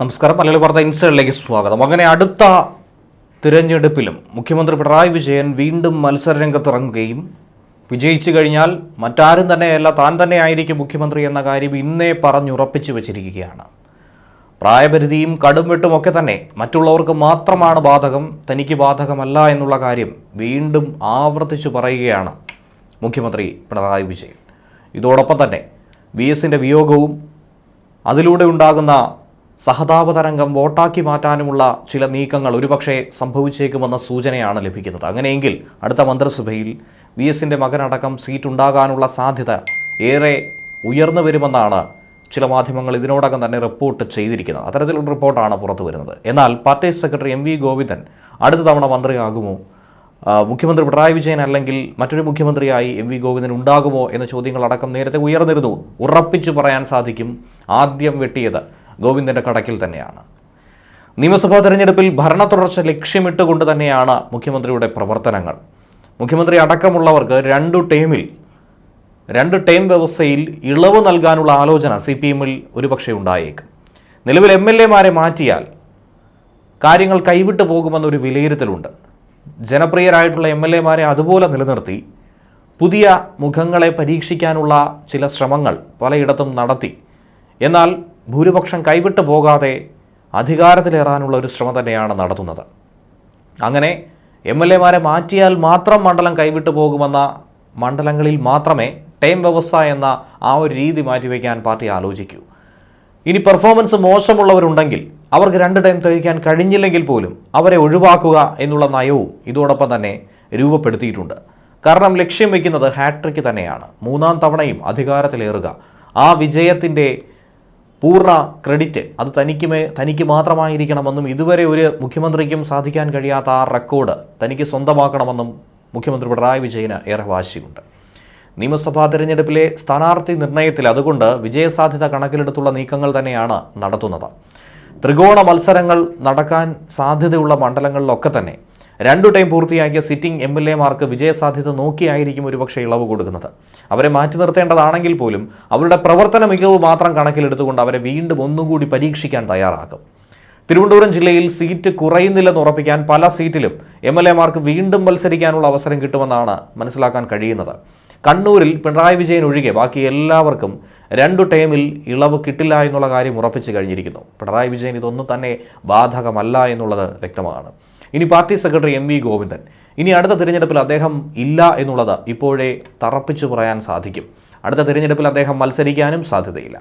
നമസ്കാരം. മലയാളി വാർത്ത ഇൻസ്റ്റയിലേക്ക് സ്വാഗതം. അങ്ങനെ അടുത്ത തിരഞ്ഞെടുപ്പിലും മുഖ്യമന്ത്രി പിണറായി വിജയൻ വീണ്ടും മത്സരരംഗത്തിറങ്ങുകയും വിജയിച്ചു കഴിഞ്ഞാൽ മറ്റാരും തന്നെയല്ല താൻ തന്നെ ആയിരിക്കും മുഖ്യമന്ത്രി എന്ന കാര്യം ഇന്നേ പറഞ്ഞുറപ്പിച്ചു വച്ചിരിക്കുകയാണ്. പ്രായപരിധിയും കടുംവെട്ടും ഒക്കെ തന്നെ മറ്റുള്ളവർക്ക് മാത്രമാണ് ബാധകം തനിക്ക് ബാധകമല്ല എന്നുള്ള കാര്യം വീണ്ടും ആവർത്തിച്ചു പറയുകയാണ് മുഖ്യമന്ത്രി പിണറായി വിജയൻ. ഇതോടൊപ്പം തന്നെ വി എസിന്റെ വിയോഗവും അതിലൂടെ ഉണ്ടാകുന്ന സഹതാപ തരംഗം വോട്ടാക്കി മാറ്റാനുമുള്ള ചില നീക്കങ്ങൾ ഒരുപക്ഷെ സംഭവിച്ചേക്കുമെന്ന സൂചനയാണ് ലഭിക്കുന്നത്. അങ്ങനെയെങ്കിൽ അടുത്ത മന്ത്രിസഭയിൽ വി എസിന്റെ മകനടക്കം സീറ്റ് ഉണ്ടാകാനുള്ള സാധ്യത ഏറെ ഉയർന്നു വരുമെന്നാണ് ചില മാധ്യമങ്ങൾ ഇതിനോടകം തന്നെ റിപ്പോർട്ട് ചെയ്തിരിക്കുന്നത്. അത്തരത്തിലുള്ള റിപ്പോർട്ടാണ് പുറത്തു വരുന്നത്. എന്നാൽ party secretary M V Govindan അടുത്ത തവണ മന്ത്രിയാകുമോ? മുഖ്യമന്ത്രി പിണറായി വിജയൻ അല്ലെങ്കിൽ മറ്റൊരു മുഖ്യമന്ത്രിയായി എം വി ഗോവിന്ദൻ ഉണ്ടാകുമോ എന്ന ചോദ്യങ്ങളടക്കം നേരത്തെ ഉയർന്നിരുന്നു. ഉറപ്പിച്ചു പറയാൻ സാധിക്കും ആദ്യം വെട്ടിയത് ഗോവിന്ദന്റെ കടക്കിൽ തന്നെയാണ്. നിയമസഭാ തെരഞ്ഞെടുപ്പിൽ ഭരണ തുടർച്ച ലക്ഷ്യമിട്ടുകൊണ്ട് തന്നെയാണ് മുഖ്യമന്ത്രിയുടെ പ്രവർത്തനങ്ങൾ. മുഖ്യമന്ത്രി അടക്കമുള്ളവർക്ക് രണ്ടു ടേമിൽ രണ്ട് ടേം വ്യവസ്ഥയിൽ ഇളവ് നൽകാനുള്ള ആലോചന സി പി എമ്മിൽ ഒരുപക്ഷെ ഉണ്ടായേക്കും. നിലവിൽ എം എൽ എമാരെ മാറ്റിയാൽ കാര്യങ്ങൾ കൈവിട്ടു പോകുമെന്നൊരു വിലയിരുത്തലുണ്ട്. ജനപ്രിയരായിട്ടുള്ള എം എൽ എമാരെ അതുപോലെ നിലനിർത്തി പുതിയ മുഖങ്ങളെ പരീക്ഷിക്കാനുള്ള ചില ശ്രമങ്ങൾ പലയിടത്തും നടത്തി. എന്നാൽ ഭൂരിപക്ഷം കൈവിട്ടു പോകാതെ അധികാരത്തിലേറാനുള്ള ഒരു ശ്രമം തന്നെയാണ് നടത്തുന്നത്. അങ്ങനെ എം എൽ എമാരെ മാറ്റിയാൽ മാത്രം മണ്ഡലം കൈവിട്ടു പോകുമെന്ന മണ്ഡലങ്ങളിൽ മാത്രമേ ടൈം വ്യവസ്ഥ എന്ന ആ ഒരു രീതി മാറ്റിവെക്കാൻ പാർട്ടി ആലോചിക്കൂ. ഇനി പെർഫോമൻസ് മോശമുള്ളവരുണ്ടെങ്കിൽ അവർക്ക് രണ്ട് ടൈം തെളിയിക്കാൻ കഴിഞ്ഞില്ലെങ്കിൽ പോലും അവരെ ഒഴിവാക്കുക എന്നുള്ള നയവും ഇതോടൊപ്പം തന്നെ രൂപപ്പെടുത്തിയിട്ടുണ്ട്. കാരണം ലക്ഷ്യം വയ്ക്കുന്നത് ഹാട്രിക്ക് തന്നെയാണ്. മൂന്നാം തവണയും അധികാരത്തിലേറുക. ആ വിജയത്തിന്റെ പൂർണ ക്രെഡിറ്റ്. അത് തനിക്ക് മേ തനിക്ക് മാത്രമായിരിക്കണമെന്നും ഇതുവരെ ഒരു മുഖ്യമന്ത്രിക്കും സാധിക്കാൻ കഴിയാത്ത ആ റെക്കോർഡ് തനിക്ക് സ്വന്തമാക്കണമെന്നും മുഖ്യമന്ത്രി പിണറായി വിജയന് ഏറെ വാശിയുണ്ട്. നിയമസഭാ തിരഞ്ഞെടുപ്പിലെ സ്ഥാനാർത്ഥി നിർണയത്തിൽ അതുകൊണ്ട് വിജയസാധ്യത കണക്കിലെടുത്തുള്ള നീക്കങ്ങൾ തന്നെയാണ് നടത്തുന്നത്. ത്രികോണ മത്സരങ്ങൾ നടക്കാൻ സാധ്യതയുള്ള മണ്ഡലങ്ങളിലൊക്കെ തന്നെ രണ്ടു ടൈം പൂർത്തിയാക്കിയ സിറ്റിംഗ് എം എൽ എമാർക്ക് വിജയസാധ്യത നോക്കിയായിരിക്കും ഒരുപക്ഷെ ഇളവ് കൊടുക്കുന്നത്. അവരെ മാറ്റി നിർത്തേണ്ടതാണെങ്കിൽ പോലും അവരുടെ പ്രവർത്തന മികവ് മാത്രം കണക്കിലെടുത്തുകൊണ്ട് അവരെ വീണ്ടും ഒന്നുകൂടി പരീക്ഷിക്കാൻ തയ്യാറാക്കും. തിരുവനന്തപുരം ജില്ലയിൽ സീറ്റ് കുറയുന്നില്ലെന്ന് ഉറപ്പിക്കാൻ പല സീറ്റിലും എം എൽ എമാർക്ക് വീണ്ടും മത്സരിക്കാനുള്ള അവസരം കിട്ടുമെന്നാണ് മനസ്സിലാക്കാൻ കഴിയുന്നത്. കണ്ണൂരിൽ പിണറായി വിജയൻ ഒഴികെ ബാക്കി എല്ലാവർക്കും രണ്ടു ടൈമിൽ ഇളവ് കിട്ടില്ല എന്നുള്ള കാര്യം ഉറപ്പിച്ചു കഴിഞ്ഞിരിക്കുന്നു. പിണറായി വിജയൻ ഇതൊന്നും തന്നെ ബാധകമല്ല എന്നുള്ളത് വ്യക്തമാണ്. ഇനി party secretary M V Govindan. ഇനി അടുത്ത തിരഞ്ഞെടുപ്പിൽ അദ്ദേഹം ഇല്ല എന്നുള്ളത് ഇപ്പോഴേ തറപ്പിച്ചു പറയാൻ സാധിക്കും. അടുത്ത തിരഞ്ഞെടുപ്പിൽ അദ്ദേഹം മത്സരിക്കാനും സാധ്യതയില്ല.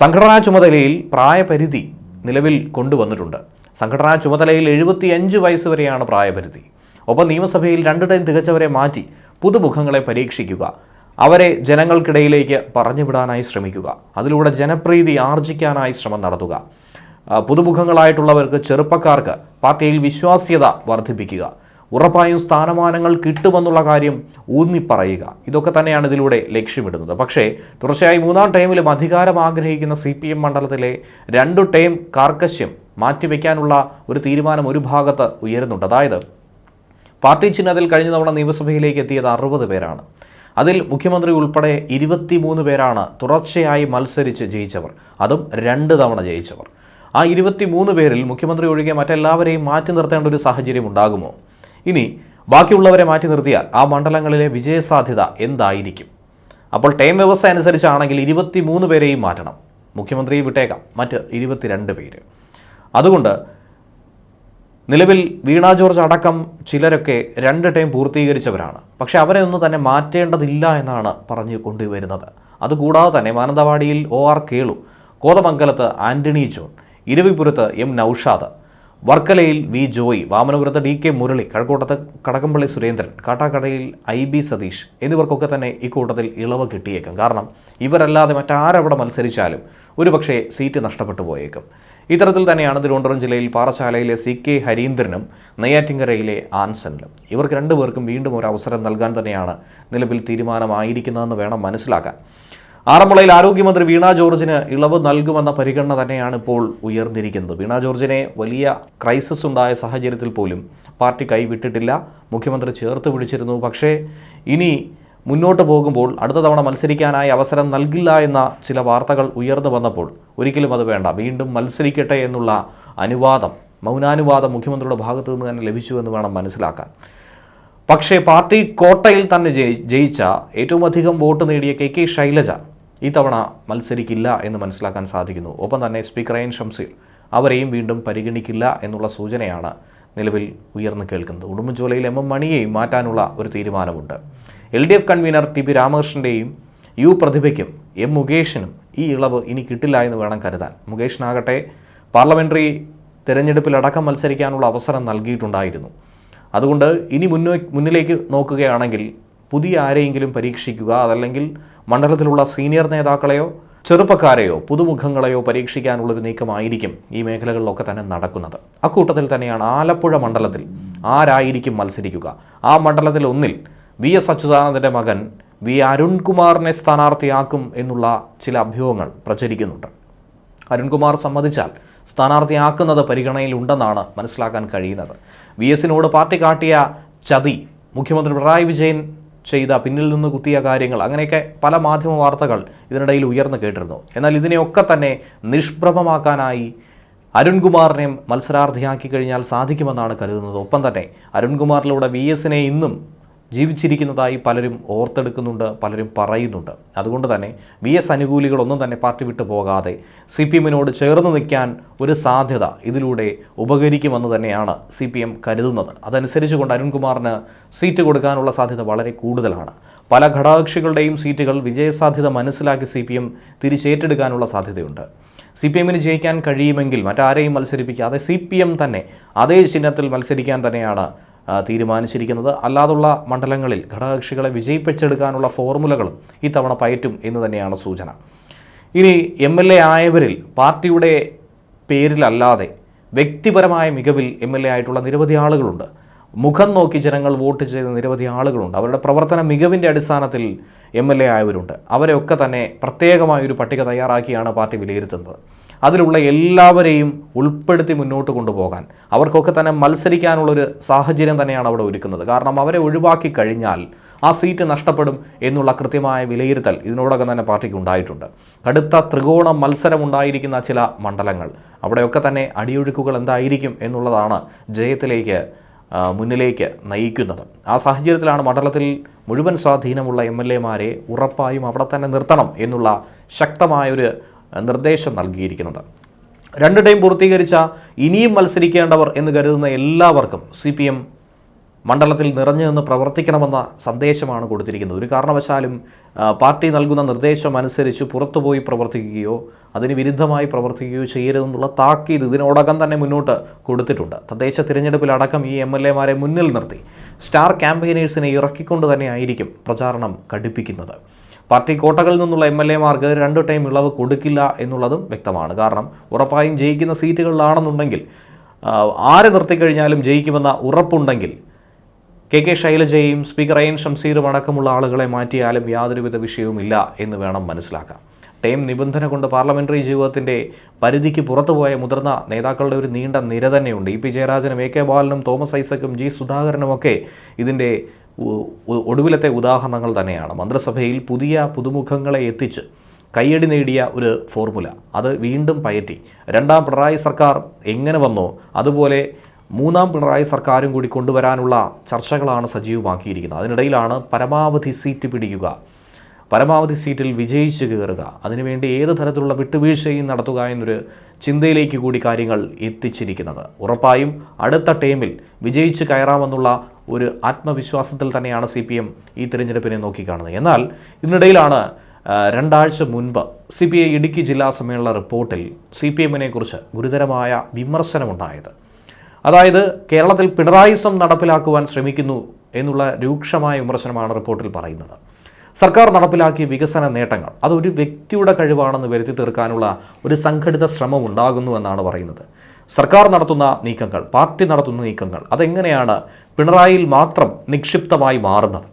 സംഘടനാ ചുമതലയിൽ പ്രായപരിധി നിലവിൽ കൊണ്ടുവന്നിട്ടുണ്ട്. സംഘടനാ ചുമതലയിൽ എഴുപത്തിയഞ്ച് വയസ്സ് വരെയാണ് പ്രായപരിധി. ഒപ്പം നിയമസഭയിൽ രണ്ട് ടൈം തികച്ചവരെ മാറ്റി പുതുമുഖങ്ങളെ പരീക്ഷിക്കുക. അവരെ ജനങ്ങൾക്കിടയിലേക്ക് പറഞ്ഞുവിടാനായി ശ്രമിക്കുക. അതിലൂടെ ജനപ്രീതി ആർജിക്കാനായി ശ്രമം നടത്തുക. പുതുമുഖങ്ങളായിട്ടുള്ളവർക്ക് ചെറുപ്പക്കാർക്ക് പാർട്ടിയിൽ വിശ്വാസ്യത വർദ്ധിപ്പിക്കുക. ഉറപ്പായും സ്ഥാനമാനങ്ങൾ കിട്ടുമെന്നുള്ള കാര്യം ഊന്നിപ്പറയുക. ഇതൊക്കെ തന്നെയാണ് ഇതിലൂടെ ലക്ഷ്യമിടുന്നത്. പക്ഷേ തുടർച്ചയായി മൂന്നാം ടൈമിലും അധികാരം ആഗ്രഹിക്കുന്ന സി പി എം മണ്ഡലത്തിലെ രണ്ടു ടൈം കാർക്കശ്യം മാറ്റിവെക്കാനുള്ള ഒരു തീരുമാനം ഒരു ഭാഗത്ത് ഉയരുന്നുണ്ട്. അതായത് പാർട്ടി ചിഹ്നത്തിൽ കഴിഞ്ഞ തവണ നിയമസഭയിലേക്ക് എത്തിയത് അറുപത് പേരാണ്. അതിൽ മുഖ്യമന്ത്രി ഉൾപ്പെടെ ഇരുപത്തിമൂന്ന് പേരാണ് തുടർച്ചയായി മത്സരിച്ച് ജയിച്ചവർ. അതും രണ്ട് തവണ ജയിച്ചവർ. ആ ഇരുപത്തി മൂന്ന് പേരിൽ മുഖ്യമന്ത്രി ഒഴികെ മറ്റെല്ലാവരെയും മാറ്റി നിർത്തേണ്ട ഒരു സാഹചര്യം ഉണ്ടാകുമോ? ഇനി ബാക്കിയുള്ളവരെ മാറ്റി നിർത്തിയാൽ ആ മണ്ഡലങ്ങളിലെ വിജയസാധ്യത എന്തായിരിക്കും? അപ്പോൾ ടൈം വ്യവസ്ഥ അനുസരിച്ചാണെങ്കിൽ ഇരുപത്തി മൂന്ന് പേരെയും മാറ്റണം. മുഖ്യമന്ത്രിയെ വിട്ടേക്കാം. മറ്റ് ഇരുപത്തിരണ്ട് പേര്. അതുകൊണ്ട് നിലവിൽ വീണ ജോർജ് അടക്കം ചിലരൊക്കെ രണ്ട് ടൈം പൂർത്തീകരിച്ചവരാണ്. പക്ഷേ അവരെ ഒന്നും തന്നെ മാറ്റേണ്ടതില്ല എന്നാണ് പറഞ്ഞു കൊണ്ടുവരുന്നത്. അതുകൂടാതെ തന്നെ മാനന്തവാടിയിൽ ഒ ആർ കേളു കോതമംഗലത്ത് ആന്റണി ജോൺ ഇരവിപുരത്ത് എം നൌഷാദ് വർക്കലയിൽ വി ജോയി വാമനപുരത്ത് ഡി കെ മുരളി കഴക്കൂട്ടത്ത് കടകംപള്ളി സുരേന്ദ്രൻ കാട്ടാക്കടയിൽ ഐ ബി സതീഷ് എന്നിവർക്കൊക്കെ തന്നെ ഇക്കൂട്ടത്തിൽ ഇളവ് കിട്ടിയേക്കും. കാരണം ഇവരല്ലാതെ മറ്റാരവിടെ മത്സരിച്ചാലും ഒരുപക്ഷെ സീറ്റ് നഷ്ടപ്പെട്ടു പോയേക്കും. ഇത്തരത്തിൽ തന്നെയാണ് തിരുവനന്തപുരം ജില്ലയിൽ പാറശാലയിലെ സി കെ ഹരീന്ദ്രനും നെയ്യാറ്റിങ്കരയിലെ ആൻസണിലും. ഇവർക്ക് രണ്ടുപേർക്കും വീണ്ടും ഒരു അവസരം നൽകാൻ തന്നെയാണ് നിലവിൽ തീരുമാനമായിരിക്കുന്നതെന്ന് വേണം മനസ്സിലാക്കാൻ. ആറന്മുളയിൽ ആരോഗ്യമന്ത്രി വീണ ജോർജിന് ഇളവ് നൽകുമെന്ന പരിഗണന തന്നെയാണ് ഇപ്പോൾ ഉയർന്നിരിക്കുന്നത്. വീണ ജോർജിനെ വലിയ ക്രൈസിസ് ഉണ്ടായ സാഹചര്യത്തിൽ പോലും പാർട്ടി കൈവിട്ടിട്ടില്ല. മുഖ്യമന്ത്രി ചേർത്ത് പിടിച്ചിരുന്നു. പക്ഷേ ഇനി മുന്നോട്ട് പോകുമ്പോൾ അടുത്ത തവണ മത്സരിക്കാനായി അവസരം നൽകില്ല എന്ന ചില വാർത്തകൾ ഉയർന്നു വന്നപ്പോൾ ഒരിക്കലും അത് വേണ്ട. വീണ്ടും മത്സരിക്കട്ടെ എന്നുള്ള അനുവാദം മൗനാനുവാദം മുഖ്യമന്ത്രിയുടെ ഭാഗത്തു നിന്ന് തന്നെ ലഭിച്ചു എന്ന് വേണം മനസ്സിലാക്കാൻ. പക്ഷേ പാർട്ടി കോട്ടയിൽ തന്നെ ജയി- ജയിച്ച ഏറ്റവും അധികം വോട്ട് നേടിയ കെ കെ ശൈലജ ഈ തവണ മത്സരിക്കില്ല എന്ന് മനസ്സിലാക്കാൻ സാധിക്കുന്നു. ഒപ്പം തന്നെ സ്പീക്കർ എൻ ഷംസീർ അവരെയും വീണ്ടും പരിഗണിക്കില്ല എന്നുള്ള സൂചനയാണ് നിലവിൽ ഉയർന്നു കേൾക്കുന്നത്. ഉടുമ്പൻചോലയിൽ എം എം മണിയെയും മാറ്റാനുള്ള ഒരു തീരുമാനമുണ്ട്. L D F convener T P രാമകൃഷ്ണന്റെയും U പ്രതിഭയ്ക്കും എം മുകേഷിനും ഈ ഇളവ് ഇനി കിട്ടില്ല എന്ന് വേണം കരുതാൻ. മുകേഷിനാകട്ടെ പാർലമെന്ററി തിരഞ്ഞെടുപ്പിലടക്കം മത്സരിക്കാനുള്ള അവസരം നൽകിയിട്ടുണ്ടായിരുന്നു. അതുകൊണ്ട് ഇനി മുന്നോ മുന്നിലേക്ക് നോക്കുകയാണെങ്കിൽ പുതിയ ആരെയെങ്കിലും പരീക്ഷിക്കുക അതല്ലെങ്കിൽ മണ്ഡലത്തിലുള്ള സീനിയർ നേതാക്കളെയോ ചെറുപ്പക്കാരെയോ പുതുമുഖങ്ങളെയോ പരീക്ഷിക്കാനുള്ളൊരു നീക്കമായിരിക്കും ഈ മേഖലകളിലൊക്കെ തന്നെ നടക്കുന്നത്. അക്കൂട്ടത്തിൽ തന്നെയാണ് ആലപ്പുഴ മണ്ഡലത്തിൽ ആരായിരിക്കും മത്സരിക്കുക? ആ മണ്ഡലത്തിൽ ഒന്നിൽ വി എസ് അച്യുതാനന്ദന്റെ മകൻ വി അരുൺകുമാറിനെ സ്ഥാനാർത്ഥിയാക്കും എന്നുള്ള ചില അഭ്യൂഹങ്ങൾ പ്രചരിക്കുന്നുണ്ട്. അരുൺകുമാർ സമ്മതിച്ചാൽ സ്ഥാനാർത്ഥിയാക്കുന്നത് പരിഗണനയിലുണ്ടെന്നാണ് മനസ്സിലാക്കാൻ കഴിയുന്നത്. വി എസിനോട് പാർട്ടി കാട്ടിയ ചതി മുഖ്യമന്ത്രി പിണറായി വിജയൻ ചെയ്ത പിന്നിൽ നിന്ന് കുത്തിയ കാര്യങ്ങൾ. അങ്ങനെയൊക്കെ പല മാധ്യമ വാർത്തകൾ ഇതിനിടയിൽ ഉയർന്നു കേട്ടിരുന്നു. എന്നാൽ ഇതിനെയൊക്കെ തന്നെ നിഷ്പ്രഭമാക്കാനായി അരുൺകുമാറിനെ മത്സരാർത്ഥിയാക്കി കഴിഞ്ഞാൽ സാധിക്കുമെന്നാണ് കരുതുന്നത്. ഒപ്പം തന്നെ അരുൺകുമാറിലൂടെ വി എസിനെ ഇന്നും ജീവിച്ചിരിക്കുന്നതായി പലരും ഓർത്തെടുക്കുന്നുണ്ട് പലരും പറയുന്നുണ്ട്. അതുകൊണ്ട് തന്നെ വി എസ് അനുകൂലികളൊന്നും തന്നെ പാർട്ടി വിട്ടു പോകാതെ സി പി എമ്മിനോട് ചേർന്ന് നിൽക്കാൻ ഒരു സാധ്യത ഇതിലൂടെ ഉപകരിക്കുമെന്ന് തന്നെയാണ് സി പി എം കരുതുന്നത്. അതനുസരിച്ച് കൊണ്ട് അരുൺകുമാറിന് സീറ്റ് കൊടുക്കാനുള്ള സാധ്യത വളരെ കൂടുതലാണ്. പല ഘടകകക്ഷികളുടെയും സീറ്റുകൾ വിജയസാധ്യത മനസ്സിലാക്കി സി പി എം തിരിച്ചേറ്റെടുക്കാനുള്ള സാധ്യതയുണ്ട്. സി പി എമ്മിന് ജയിക്കാൻ കഴിയുമെങ്കിൽ മറ്റാരെയും മത്സരിപ്പിക്കാതെ സി പി എം തന്നെ അതേ ചിഹ്നത്തിൽ മത്സരിക്കാൻ തന്നെയാണ് തീരുമാനിച്ചിരിക്കുന്നത്. അല്ലാതുള്ള മണ്ഡലങ്ങളിൽ ഘടകകക്ഷികളെ വിജയിപ്പിച്ചെടുക്കാനുള്ള ഫോർമുലകളും ഇത്തവണ പയറ്റും എന്ന് തന്നെയാണ് സൂചന. ഇനി എം എൽ എ ആയവരിൽ പാർട്ടിയുടെ പേരിലല്ലാതെ വ്യക്തിപരമായ മികവിൽ എം എൽ എ ആയിട്ടുള്ള നിരവധി ആളുകളുണ്ട്. മുഖം നോക്കി ജനങ്ങൾ വോട്ട് ചെയ്ത നിരവധി ആളുകളുണ്ട്. അവരുടെ പ്രവർത്തന മികവിന്റെ അടിസ്ഥാനത്തിൽ എം എൽ എ ആയവരുണ്ട്. അവരെയൊക്കെ തന്നെ പ്രത്യേകമായൊരു പട്ടിക തയ്യാറാക്കിയാണ് പാർട്ടി വിലയിരുത്തുന്നത്. അതിലുള്ള എല്ലാവരെയും ഉൾപ്പെടുത്തി മുന്നോട്ട് കൊണ്ടുപോകാൻ. അവർക്കൊക്കെ തന്നെ മത്സരിക്കാനുള്ളൊരു സാഹചര്യം തന്നെയാണ് അവിടെ ഒരുക്കുന്നത്. കാരണം അവരെ ഒഴിവാക്കി കഴിഞ്ഞാൽ ആ സീറ്റ് നഷ്ടപ്പെടും എന്നുള്ള കൃത്യമായ വിലയിരുത്തൽ ഇതിനോടകം തന്നെ പാർട്ടിക്ക് ഉണ്ടായിട്ടുണ്ട്. കടുത്ത ത്രികോണ മത്സരമുണ്ടായിരിക്കുന്ന ചില മണ്ഡലങ്ങൾ. അവിടെയൊക്കെ തന്നെ അടിയൊഴുക്കുകൾ എന്തായിരിക്കും എന്നുള്ളതാണ് ജയത്തിലേക്ക് മുന്നിലേക്ക് നയിക്കുന്നത്. ആ സാഹചര്യത്തിലാണ് മണ്ഡലത്തിൽ മുഴുവൻ സ്വാധീനമുള്ള എം എൽ എമാരെ ഉറപ്പായും അവിടെ തന്നെ നിർത്തണം എന്നുള്ള ശക്തമായൊരു നിർദ്ദേശം നൽകിയിരിക്കുന്നത്. രണ്ട് ടൈം പൂർത്തീകരിച്ച ഇനിയും മത്സരിക്കേണ്ടവർ എന്ന് കരുതുന്ന എല്ലാവർക്കും സി പി എം മണ്ഡലത്തിൽ നിറഞ്ഞു നിന്ന് പ്രവർത്തിക്കണമെന്ന സന്ദേശമാണ് കൊടുത്തിരിക്കുന്നത്. ഒരു കാരണവശാലും പാർട്ടി നൽകുന്ന നിർദ്ദേശം അനുസരിച്ച് പുറത്തുപോയി പ്രവർത്തിക്കുകയോ അതിന് വിരുദ്ധമായി പ്രവർത്തിക്കുകയോ ചെയ്യരുതെന്നുള്ള താക്കീത് ഇതിനോടകം തന്നെ മുന്നോട്ട് കൊടുത്തിട്ടുണ്ട്. തദ്ദേശ തിരഞ്ഞെടുപ്പിലടക്കം ഈ എം എൽ എമാരെ മുന്നിൽ നിർത്തി. സ്റ്റാർ ക്യാമ്പയിനേഴ്സിനെ ഇറക്കിക്കൊണ്ട് തന്നെയായിരിക്കും പ്രചാരണം കടുപ്പിക്കുന്നത്. പാർട്ടി കോട്ടകളിൽ നിന്നുള്ള എം എൽ എമാർക്ക് രണ്ട് ടൈം ഇളവ് കൊടുക്കില്ല എന്നുള്ളതും വ്യക്തമാണ്. കാരണം ഉറപ്പായും ജയിക്കുന്ന സീറ്റുകളിലാണെന്നുണ്ടെങ്കിൽ ആരെ നിർത്തിക്കഴിഞ്ഞാലും ജയിക്കുമെന്ന ഉറപ്പുണ്ടെങ്കിൽ കെ കെ ശൈലജയും സ്പീക്കർ എൻ ഷംസീറും അടക്കമുള്ള ആളുകളെ മാറ്റിയാലും യാതൊരുവിധ വിഷയവുമില്ല എന്ന് വേണം മനസ്സിലാക്കാം ടൈം നിബന്ധന കൊണ്ട് പാർലമെന്ററി ജീവിതത്തിന്റെ പരിധിക്ക് പുറത്തുപോയ മുതിർന്ന നേതാക്കളുടെ ഒരു നീണ്ട നിര തന്നെയുണ്ട്. ഇ പി ജയരാജനും എ കെ ബാലനും തോമസ് ഐസക്കും ജി സുധാകരനുമൊക്കെ ഇതിന്റെ ഒടുവിലത്തെ ഉദാഹരണങ്ങൾ തന്നെയാണ്. മന്ത്രിസഭയിൽ പുതിയ പുതുമുഖങ്ങളെ എത്തിച്ച് കയ്യടി നേടിയ ഒരു ഫോർമുല. അത് വീണ്ടും പയറ്റി. രണ്ടാം പിണറായി സർക്കാർ എങ്ങനെ വന്നോ അതുപോലെ മൂന്നാം പിണറായി സർക്കാരും കൂടി കൊണ്ടുവരാനുള്ള ചർച്ചകളാണ് സജീവമാക്കിയിരിക്കുന്നത്. അതിനിടയിലാണ് പരമാവധി സീറ്റ് പിടിക്കുക. പരമാവധി സീറ്റിൽ വിജയിച്ച് കയറുക. അതിനുവേണ്ടി ഏത് തരത്തിലുള്ള വിട്ടുവീഴ്ചയും നടത്തുക എന്നൊരു ചിന്തയിലേക്ക് കൂടി കാര്യങ്ങൾ എത്തിച്ചിരിക്കുന്നത്. ഉറപ്പായും അടുത്ത ടേമിൽ വിജയിച്ച് കയറാമെന്നുള്ള ഒരു ആത്മവിശ്വാസത്തിൽ തന്നെയാണ് സി പി എം ഈ തിരഞ്ഞെടുപ്പിനെ നോക്കിക്കാണുന്നത്. എന്നാൽ ഇതിനിടയിലാണ് രണ്ടാഴ്ച മുൻപ് സി പി ഐ ഇടുക്കി ജില്ലാ സമ്മേളന റിപ്പോർട്ടിൽ സി പി എമ്മിനെ കുറിച്ച് ഗുരുതരമായ വിമർശനമുണ്ടായത്. അതായത് കേരളത്തിൽ പിണറായിസം നടപ്പിലാക്കുവാൻ ശ്രമിക്കുന്നു എന്നുള്ള രൂക്ഷമായ വിമർശനമാണ് റിപ്പോർട്ടിൽ പറയുന്നത്. സർക്കാർ നടപ്പിലാക്കിയ വികസന നേട്ടങ്ങൾ. അതൊരു വ്യക്തിയുടെ കഴിവാണെന്ന് വരുത്തി തീർക്കാനുള്ള ഒരു സംഘടിത ശ്രമം ഉണ്ടാകുന്നു എന്നാണ് പറയുന്നത്. സർക്കാർ നടത്തുന്ന നീക്കങ്ങൾ പാർട്ടി നടത്തുന്ന നീക്കങ്ങൾ അതെങ്ങനെയാണ് പിണറായിയിൽ മാത്രം നിക്ഷിപ്തമായി മാറുന്നത്?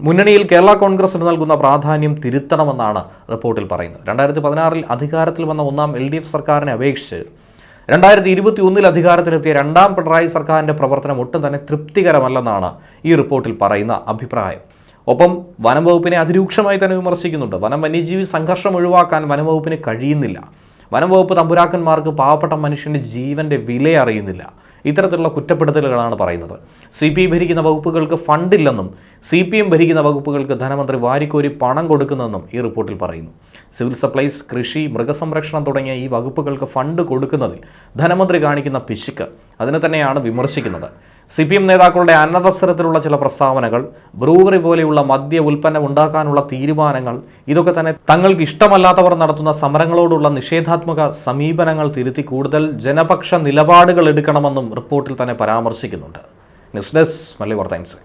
മുന്നണിയിൽ കേരള കോൺഗ്രസിന് നൽകുന്ന പ്രാധാന്യം തിരുത്തണമെന്നാണ് റിപ്പോർട്ടിൽ പറയുന്നത്. രണ്ടായിരത്തി പതിനാറിൽ അധികാരത്തിൽ വന്ന ഒന്നാം എൽ ഡി എഫ് സർക്കാരിനെ അപേക്ഷിച്ച് രണ്ടായിരത്തി ഇരുപത്തി ഒന്നിൽ അധികാരത്തിലെത്തിയ രണ്ടാം പിണറായി സർക്കാരിന്റെ പ്രവർത്തനം ഒട്ടും തന്നെ തൃപ്തികരമല്ലെന്നാണ് ഈ റിപ്പോർട്ടിൽ പറയുന്ന അഭിപ്രായം. ഒപ്പം വനം വകുപ്പിനെ അതിരൂക്ഷമായി തന്നെ വിമർശിക്കുന്നുണ്ട്. വനം വന്യജീവി സംഘർഷം ഒഴിവാക്കാൻ വനം വകുപ്പിന് കഴിയുന്നില്ല. വനം വകുപ്പ് തമ്പുരാക്കന്മാർക്ക് പാവപ്പെട്ട മനുഷ്യന്റെ ജീവന്റെ വില അറിയുന്നില്ല. ഇത്തരത്തിലുള്ള കുറ്റപ്പെടുത്തലുകളാണ് പറയുന്നത്. സി പി ഐ ഭരിക്കുന്ന വകുപ്പുകൾക്ക് ഫണ്ടില്ലെന്നും സി പി എം ഭരിക്കുന്ന വകുപ്പുകൾക്ക് ധനമന്ത്രി വാരിക്കോരി പണം കൊടുക്കുന്നെന്നും ഈ റിപ്പോർട്ടിൽ പറയുന്നു. സിവിൽ സപ്ലൈസ് കൃഷി മൃഗസംരക്ഷണം തുടങ്ങിയ ഈ വകുപ്പുകൾക്ക് ഫണ്ട് കൊടുക്കുന്നതിൽ ധനമന്ത്രി കാണിക്കുന്ന പിശുക്ക്. അതിനെ തന്നെയാണ് വിമർശിക്കുന്നത്. സി പി എം നേതാക്കളുടെ അനവസരത്തിലുള്ള ചില പ്രസ്താവനകൾ ബ്രൂവറി പോലെയുള്ള മദ്യ ഉൽപ്പന്നം ഉണ്ടാക്കാനുള്ള തീരുമാനങ്ങൾ ഇതൊക്കെ തന്നെ തങ്ങൾക്ക് ഇഷ്ടമല്ലാത്തവർ നടത്തുന്ന സമരങ്ങളോടുള്ള നിഷേധാത്മക സമീപനങ്ങൾ തിരുത്തി കൂടുതൽ ജനപക്ഷ നിലപാടുകൾ എടുക്കണമെന്നും റിപ്പോർട്ടിൽ തന്നെ പരാമർശിക്കുന്നുണ്ട്. ന്യൂസ് ഡെസ്ക് മല്ലി വാർത്തൻസ്